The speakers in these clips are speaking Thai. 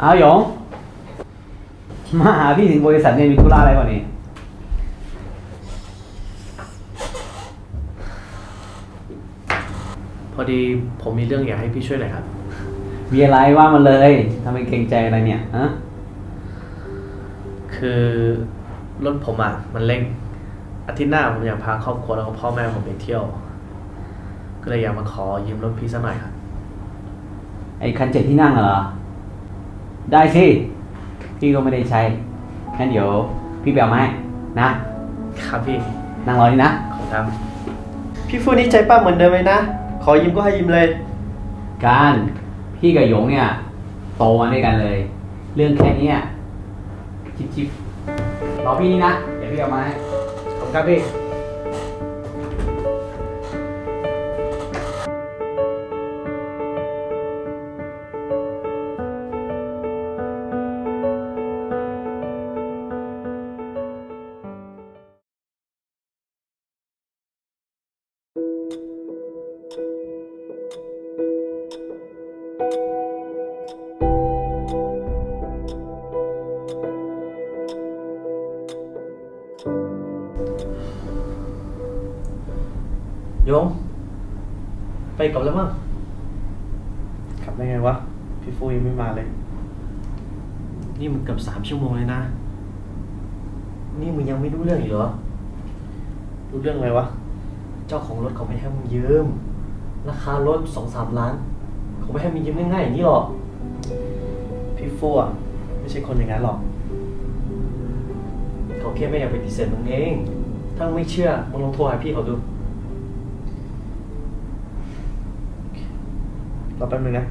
เอาหยง มาหาพี่ถึงบริษัทเนี่ยมีธุระอะไรก่อนนี่พอดีผมมีเรื่องอยากให้พี่ช่วยหน่อยครับ มีอะไรว่ามันเลยทำไมเกรงใจอะไรเนี่ยฮะคือรถผมอะมันเร่งอาทิตย์หน้าผมอยากพาครอบครัวแล้วก็พ่อแม่ผมไปเที่ยว ก็เลยอยากมาขอยืมรถพี่สักหน่อยครับ ไอ้คันเจ็ดที่นั่งเหรอ ได้สิ พี่ก็ไม่ได้ใช้ งั้นเดี๋ยวพี่ไปเอามาให้นะ ครับพี่ นั่งรอนี่นะ ขอบคุณครับ พี่ฟูนี่ใจป้าเหมือนเดิมเลยนะ ขอยิ้มก็ให้ยิ้มเลย การพี่กับหยงเนี่ย โตมาด้วยกันเลย เรื่องแค่เนี้ยชิบชิบรอพี่นี่นะ เดี๋ยวพี่เอามาให้ขอบคุณครับพี่ โยงไปกลับแล้วมั้งขับได้ไงวะ พี่ฟูยังไม่มาเลย นี่มันเกือบสามชั่วโมงเลยนะ นี่มึงยังไม่รู้เรื่องอีกเหรอ รู้เรื่องอะไรวะ เจ้าของรถเขาไม่ให้มึงยืม ราคารถสองสามล้าน เขาไม่ให้มึงยืมง่ายๆอย่างนี้หรอก พี่ฟูอะไม่ใช่คนอย่างนั้นหรอก เขาแค่ไม่อยากปฏิเสธมึงเอง ถ้ามึงไม่เชื่อมึงลองโทรหาพี่เขาดู รอแป๊บนึงนะ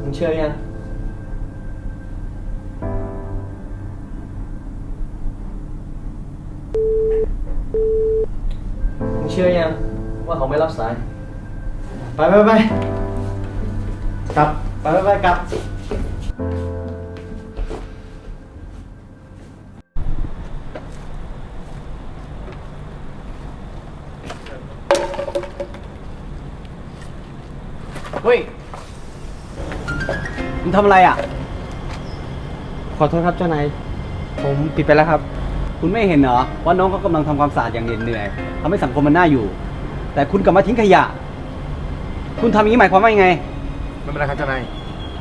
มึงเชื่อยัง มึงเชื่อยังว่าเขาไม่รับสาย ไปไปไปกลับ ไปไปไปกลับ เฮ้ย มึงทำอะไรอะ ขอโทษครับเจ้านาย ผมปิดไปแล้วครับ คุณไม่เห็นเหรอว่าน้องเขากำลังทำความสะอาดอย่างเหน็ดเหนื่อยทำให้สังคมมันน่าอยู่ แต่คุณกลับมาทิ้งขยะ คุณทำอย่างนี้หมายความว่ายังไง ไม่เป็นไรครับเจ้านาย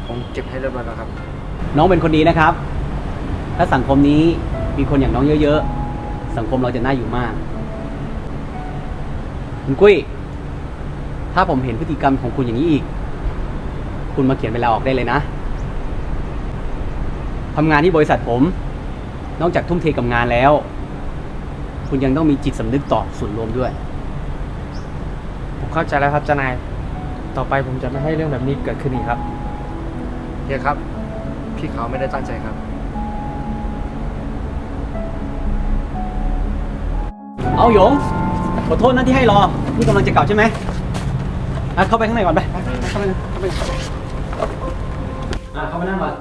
ผมเก็บให้เรียบร้อยแล้วครับ น้องเป็นคนดีนะครับ ถ้าสังคมนี้มีคนอย่างน้องเยอะๆ สังคมเราจะน่าอยู่มาก คุณกุ้ย ถ้าผมเห็นพฤติกรรมของคุณอย่างนี้อีก คุณมาเขียนเวลาออกได้เลยนะ ทำงานที่บริษัทผม นอกจากทุ่มเทกับงานแล้ว คุณยังต้องมีจิตสำนึกต่อส่วนรวมด้วย ผมเข้าใจแล้วครับเจ้านาย ต่อไปผมจะไม่ให้เรื่องแบบนี้เกิดขึ้นอีกครับ เฮียครับ พี่เขาไม่ได้ตั้งใจครับ เอาหยงขอโทษนะที่ให้รอนี่กำลังจะกลับใช่ไหมอะเข้าไปข้างในก่อนไปไปไปเข้าไปเข้าไปอะเข้าไปนั่งก่อน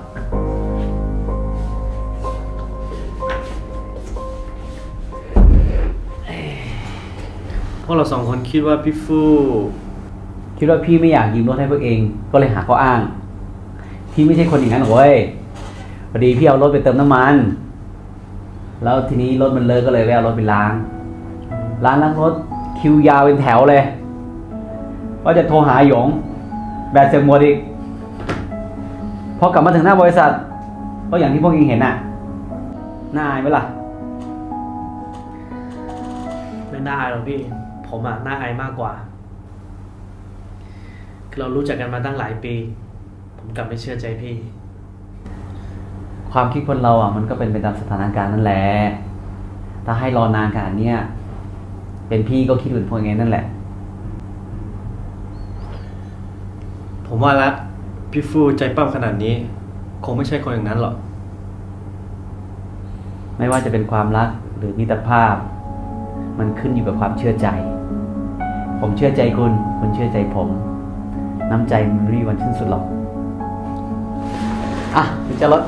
วกเราสองคนคิดว่าพี่ฟูคิดว่าพี่ไม่อยากยืมรถให้พวกเองก็เลยหาข้ออ้าง พี่ไม่ใช่คนอย่างนั้นหรอกเว้ยพอดีพี่เอารถไปเติมน้ำมัน แล้วทีนี้รถมันเลอะก็เลยแวะเอารถไปล้าง ร้านล้างรถคิวยาวเป็นแถวเลยว่าจะโทรหาหยงแบตเสื่อมหมดอีกพอกลับมาถึงหน้าบริษัท ก็อย่างที่พวกเองเห็นน่ะน่าอายไหมล่ะ ไม่น่าอายหรอกพี่ ผมอะน่าอายมากกว่า คือเรารู้จักกันมาตั้งหลายปี ผมกลับไม่เชื่อใจพี่ ความคิดคนเราอะมันก็เป็นไปตามสถานการณ์นั่นแหละ ถ้าให้รอนานขนาดเนี้ยเป็นพี่ก็คิดเหมือนพวกเองนั่นแหละ ผมว่าละพี่ฟูใจปั้มขนาดนี้ คงไม่ใช่คนอย่างนั้นหรอก ไม่ว่าจะเป็นความรักหรือมิตรภาพ มันขึ้นอยู่กับความเชื่อใจ ผมเชื่อใจคุณ คุณเชื่อใจผม น้ำใจมันไม่มีวันสิ้นสุดหรอก อะคุณจะรถ